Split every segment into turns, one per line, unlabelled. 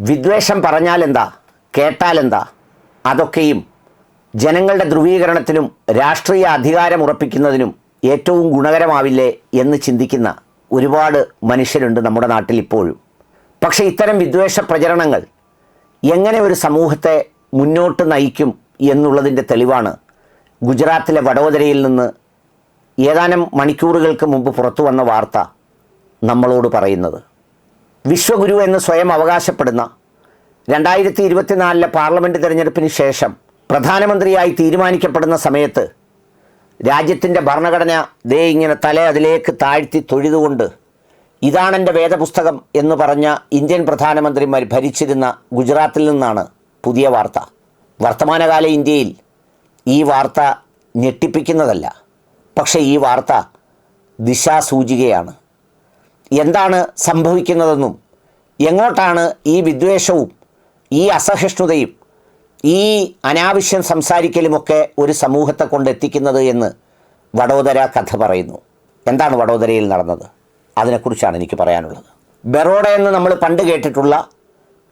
വിദ്വേഷം പറഞ്ഞാലെന്താ? കേട്ടാലെന്താ? അതൊക്കെയും ജനങ്ങളുടെ ധ്രുവീകരണത്തിനും രാഷ്ട്രീയ അധികാരം ഉറപ്പിക്കുന്നതിനും ഏറ്റവും ഗുണകരമാവില്ലേ എന്ന് ചിന്തിക്കുന്ന ഒരുപാട് മനുഷ്യരുണ്ട് നമ്മുടെ നാട്ടിൽ ഇപ്പോഴും. പക്ഷേ ഇത്തരം വിദ്വേഷ പ്രചരണങ്ങൾ എങ്ങനെ ഒരു സമൂഹത്തെ മുന്നോട്ട് നയിക്കും എന്നുള്ളതിന്റെ തെളിവാണ് ഗുജറാത്തിലെ വഡോദരയിൽ നിന്ന് ഏതാനും മണിക്കൂറുകൾക്ക് മുമ്പ് പുറത്തു വന്ന വാർത്ത നമ്മളോട് പറയുന്നത്. വിശ്വഗുരു എന്ന് സ്വയം അവകാശപ്പെടുന്ന രണ്ടായിരത്തി ഇരുപത്തിനാലിലെ പാർലമെന്റ് തിരഞ്ഞെടുപ്പിന് ശേഷം പ്രധാനമന്ത്രിയായി തീരുമാനിക്കപ്പെടുന്ന സമയത്ത് രാജ്യത്തിന്റെ ഭരണഘടന ദേ ഇങ്ങനെ തല അതിലേക്ക് താഴ്ത്തി തൊഴുതുകൊണ്ട് ഇതാണെന്റെ വേദപുസ്തകം എന്ന് പറഞ്ഞ ഇന്ത്യൻ പ്രധാനമന്ത്രിമാർ ഭരിച്ചിരുന്ന ഗുജറാത്തിൽ നിന്നാണ് പുതിയ വാർത്ത. വർത്തമാനകാല ഇന്ത്യയിൽ ഈ വാർത്ത ഞെട്ടിപ്പിക്കുന്നതല്ല. പക്ഷേ ഈ വാർത്ത ദിശാസൂചികയാണ്. എന്താണ് സംഭവിക്കുന്നതെന്നും എങ്ങോട്ടാണ് ഈ വിദ്വേഷവും ഈ അസഹിഷ്ണുതയും ഈ അനാവശ്യം സംസാരിക്കലുമൊക്കെ ഒരു സമൂഹത്തെ കൊണ്ടെത്തിക്കുന്നത് എന്ന് വഡോദര കഥ പറയുന്നു. എന്താണ് വഡോദരയിൽ നടന്നത്? അതിനെക്കുറിച്ചാണ് എനിക്ക് പറയാനുള്ളത്. ബറോഡ എന്ന് നമ്മൾ പണ്ട് കേട്ടിട്ടുള്ള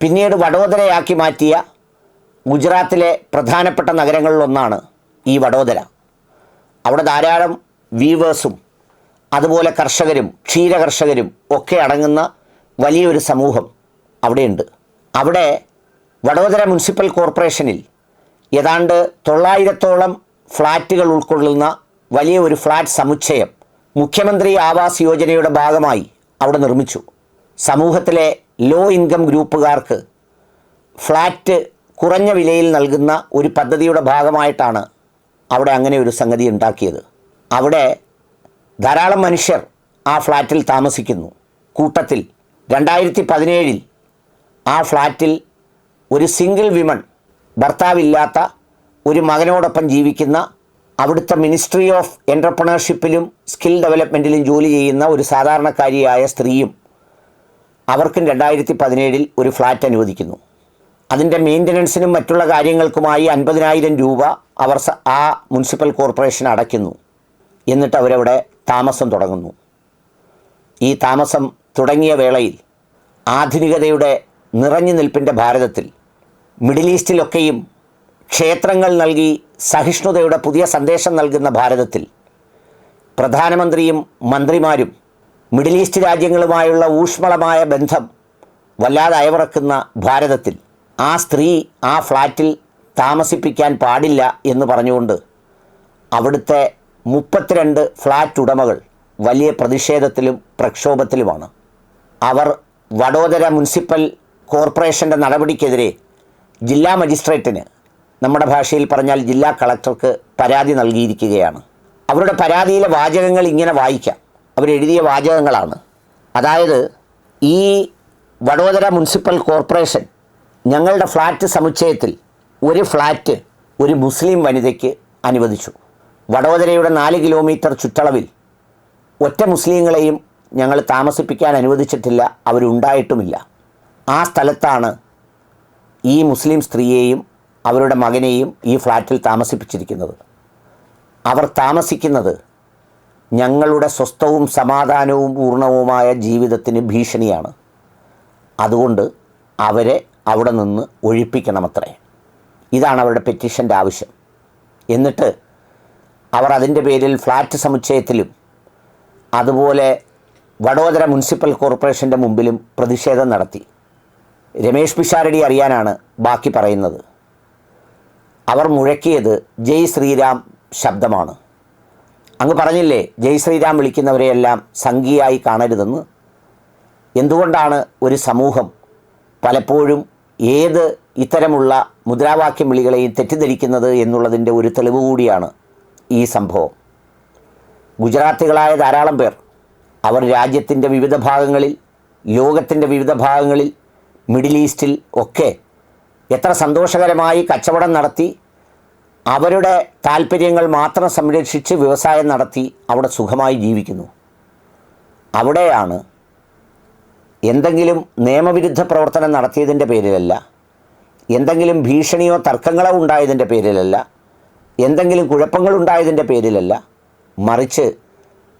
പിന്നീട് വഡോദരയാക്കി മാറ്റിയ ഗുജറാത്തിലെ പ്രധാനപ്പെട്ട നഗരങ്ങളിലൊന്നാണ് ഈ വഡോദര. അവിടെ ധാരാളം വീവേഴ്സും അതുപോലെ കർഷകരും ക്ഷീര കർഷകരും ഒക്കെ അടങ്ങുന്ന വലിയൊരു സമൂഹം അവിടെയുണ്ട്. അവിടെ വഡോദര മുനിസിപ്പൽ കോർപ്പറേഷനിൽ ഏതാണ്ട് തൊള്ളായിരത്തോളം ഫ്ലാറ്റുകൾ ഉൾക്കൊള്ളുന്ന വലിയ ഒരു ഫ്ലാറ്റ് സമുച്ചയം മുഖ്യമന്ത്രി ആവാസ് യോജനയുടെ ഭാഗമായി അവിടെ നിർമ്മിച്ചു. സമൂഹത്തിലെ ലോ ഇൻകം ഗ്രൂപ്പുകാർക്ക് ഫ്ലാറ്റ് കുറഞ്ഞ വിലയിൽ നൽകുന്ന ഒരു പദ്ധതിയുടെ ഭാഗമായിട്ടാണ് അവിടെ അങ്ങനെ ഒരു സംഗതി ഉണ്ടാക്കിയത്. അവിടെ ധാരാളം മനുഷ്യർ ആ ഫ്ലാറ്റിൽ താമസിക്കുന്നു. കൂട്ടത്തിൽ രണ്ടായിരത്തി പതിനേഴിൽ ആ ഫ്ലാറ്റിൽ ഒരു സിംഗിൾ വിമൺ ഭർത്താവില്ലാത്ത ഒരു മകനോടൊപ്പം ജീവിക്കുന്ന അവിടുത്തെ മിനിസ്ട്രി ഓഫ് എന്റർപ്രണർഷിപ്പിലും സ്കിൽ ഡെവലപ്മെന്റിലും ജോലി ചെയ്യുന്ന ഒരു സാധാരണക്കാരിയായ സ്ത്രീയും അവർക്കും രണ്ടായിരത്തി പതിനേഴിൽ ഒരു ഫ്ലാറ്റ് അനുവദിക്കുന്നു. അതിന്റെ മെയിന്റനൻസിനും മറ്റുള്ള കാര്യങ്ങൾക്കുമായി അൻപതിനായിരം രൂപ അവർ ആ മുനിസിപ്പൽ കോർപ്പറേഷൻ അടയ്ക്കുന്നു. എന്നിട്ട് അവരവിടെ താമസം തുടങ്ങുന്നു. ഈ താമസം തുടങ്ങിയ വേളയിൽ ആധുനികതയുടെ നിറഞ്ഞു നിൽപ്പിന്റെ ഭാരതത്തിൽ മിഡിൽ ഈസ്റ്റിലൊക്കെയും ക്ഷേത്രങ്ങൾ നൽകി സഹിഷ്ണുതയുടെ പുതിയ സന്ദേശം നൽകുന്ന ഭാരതത്തിൽ പ്രധാനമന്ത്രിയും മന്ത്രിമാരും മിഡിൽ ഈസ്റ്റ് രാജ്യങ്ങളുമായുള്ള ഊഷ്മളമായ ബന്ധം വല്ലാതെ അയവിറക്കുന്ന ഭാരതത്തിൽ ആ സ്ത്രീ ആ ഫ്ലാറ്റിൽ താമസിപ്പിക്കാൻ പാടില്ല എന്ന് പറഞ്ഞുകൊണ്ട് അവിടുത്തെ മുപ്പത്തിരണ്ട് ഫ്ലാറ്റ് ഉടമകൾ വലിയ പ്രതിഷേധത്തിലും പ്രക്ഷോഭത്തിലുമാണ്. അവർ വഡോദര മുനിസിപ്പൽ കോർപ്പറേഷന്റെ നടപടിക്കെതിരെ ജില്ലാ മജിസ്ട്രേറ്റിന് നമ്മുടെ ഭാഷയിൽ പറഞ്ഞാൽ ജില്ലാ കളക്ടർക്ക് പരാതി നൽകിയിരിക്കുകയാണ്. അവരുടെ പരാതിയിലെ വാചകങ്ങൾ ഇങ്ങനെ വായിക്കാം. അവരെഴുതിയ വാചകങ്ങളാണ്. അതായത് ഈ വഡോദര മുനിസിപ്പൽ കോർപ്പറേഷൻ ഞങ്ങളുടെ ഫ്ലാറ്റ് സമുച്ചയത്തിൽ ഒരു ഫ്ലാറ്റ് ഒരു മുസ്ലിം വനിതയ്ക്ക് അനുവദിച്ചു. വഡോദരയുടെ നാല് കിലോമീറ്റർ ചുറ്റളവിൽ ഒറ്റ മുസ്ലിങ്ങളെയും ഞങ്ങൾ താമസിപ്പിക്കാൻ അനുവദിച്ചിട്ടില്ല അവരുണ്ടായിട്ടുമില്ല. ആ സ്ഥലത്താണ് ഈ മുസ്ലിം സ്ത്രീയെയും അവരുടെ മകനെയും ഈ ഫ്ലാറ്റിൽ താമസിപ്പിച്ചിരിക്കുന്നത്. അവർ താമസിക്കുന്നത് ഞങ്ങളുടെ സ്വസ്ഥവും സമാധാനവും പൂർണവുമായ ജീവിതത്തിന് ഭീഷണിയാണ്. അതുകൊണ്ട് അവരെ അവിടെ നിന്ന് ഒഴിപ്പിക്കണമത്രേ. ഇതാണ് അവരുടെ പെറ്റീഷന്റെ ആവശ്യം. എന്നിട്ട് അവർ അതിന്റെ പേരിൽ ഫ്ലാറ്റ് സമുച്ചയത്തിലും അതുപോലെ വഡോദര മുനിസിപ്പൽ കോർപ്പറേഷന്റെ മുമ്പിലും പ്രതിഷേധം നടത്തി. രമേഷ് പിഷാരടി അറിയാനാണ് ബാക്കി പറയുന്നത്. അവർ മുഴക്കിയത് ജയ് ശ്രീരാം ശബ്ദമാണ്. അങ്ങ് പറഞ്ഞില്ലേ ജയ് ശ്രീരാം വിളിക്കുന്നവരെയെല്ലാം സംഘിയായി കാണരുതെന്ന്? എന്തുകൊണ്ടാണ് ഒരു സമൂഹം പലപ്പോഴും ഏത് ഇത്തരമുള്ള മുദ്രാവാക്യം വിളികളെയും തെറ്റിദ്ധരിക്കുന്നത് എന്നുള്ളതിന്റെ ഒരു തെളിവ് കൂടിയാണ് ഈ സംഭവം. ഗുജറാത്തികളായ ധാരാളം പേർ അവർ രാജ്യത്തിന്റെ വിവിധ ഭാഗങ്ങളിൽ ലോകത്തിന്റെ വിവിധ ഭാഗങ്ങളിൽ മിഡിൽ ഈസ്റ്റിൽ ഒക്കെ എത്ര സന്തോഷകരമായി കച്ചവടം നടത്തി അവരുടെ താല്പര്യങ്ങൾ മാത്രം സംരക്ഷിച്ച് വ്യവസായം നടത്തി അവിടെ സുഖമായി ജീവിക്കുന്നു. അവിടെയാണ് എന്തെങ്കിലും നിയമവിരുദ്ധ പ്രവർത്തനം നടത്തിയതിന്റെ പേരിലല്ല എന്തെങ്കിലും ഭീഷണിയോ തർക്കങ്ങളോ ഉണ്ടായതിന്റെ പേരിലല്ല എന്തെങ്കിലും കുഴപ്പങ്ങളുണ്ടായതിന്റെ പേരിലല്ല. മറിച്ച്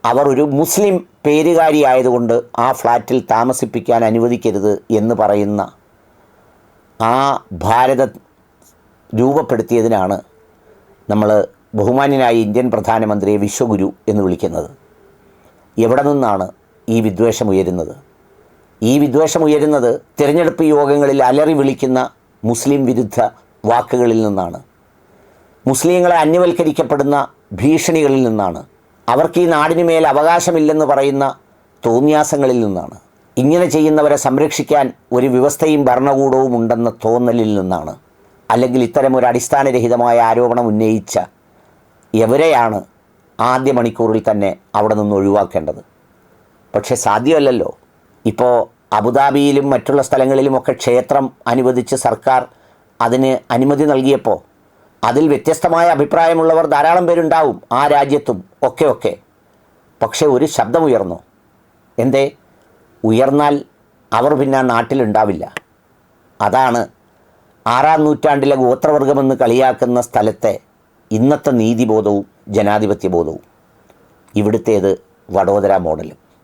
അവർ ഒരു മുസ്ലിം പേരുകാരിയായതുകൊണ്ട് ആ ഫ്ലാറ്റിൽ താമസിപ്പിക്കാൻ അനുവദിക്കരുത് എന്ന് പറയുന്ന ആ ഭാരത രൂപപ്പെടുത്തിയതിനാണ് നമ്മൾ ബഹുമാന്യനായ ഇന്ത്യൻ പ്രധാനമന്ത്രിയെ വിശ്വഗുരു എന്ന് വിളിക്കുന്നത്. എവിടെ നിന്നാണ് ഈ വിദ്വേഷം ഉയരുന്നത് ഈ വിദ്വേഷം ഉയരുന്നത് തിരഞ്ഞെടുപ്പ് യോഗങ്ങളിൽ അലറി വിളിക്കുന്ന മുസ്ലിം വിരുദ്ധ വാക്കുകളിൽ നിന്നാണ്. മുസ്ലിങ്ങളെ അന്യവൽക്കരിക്കപ്പെടുന്ന ഭീഷണികളിൽ നിന്നാണ്. അവർക്ക് ഈ നാടിന് മേൽ അവകാശമില്ലെന്ന് പറയുന്ന തോന്നിയാസങ്ങളിൽ നിന്നാണ്. ഇങ്ങനെ ചെയ്യുന്നവരെ സംരക്ഷിക്കാൻ ഒരു വ്യവസ്ഥയും ഭരണകൂടവും ഉണ്ടെന്ന തോന്നലിൽ നിന്നാണ്. അല്ലെങ്കിൽ ഇത്തരം ഒരു അടിസ്ഥാനരഹിതമായ ആരോപണം ഉന്നയിച്ച എവരെയാണ് ആദ്യ മണിക്കൂറിൽ തന്നെ അവിടെ നിന്ന് ഒഴിവാക്കേണ്ടത്? പക്ഷേ സാധ്യമല്ലല്ലോ. ഇപ്പോൾ അബുദാബിയിലും മറ്റുള്ള സ്ഥലങ്ങളിലുമൊക്കെ ക്ഷേത്രം അനുവദിച്ച് സർക്കാർ അതിന് അനുമതി നൽകിയപ്പോൾ അതിൽ വ്യത്യസ്തമായ അഭിപ്രായമുള്ളവർ ധാരാളം പേരുണ്ടാവും ആ രാജ്യത്തും. ഒക്കെ ഒക്കെ. പക്ഷേ ഒരു ശബ്ദമുയർന്നു. എന്തേ? ഉയർന്നാൽ അവർ പിന്നെ നാട്ടിലുണ്ടാവില്ല. അതാണ് ആറാം നൂറ്റാണ്ടിലെ ഗോത്രവർഗമെന്ന് കളിയാക്കുന്ന സ്ഥലത്തെ ഇന്നത്തെ നീതിബോധവും ജനാധിപത്യബോധവും. ഇവിടുത്തേത് വഡോദര മോഡലും.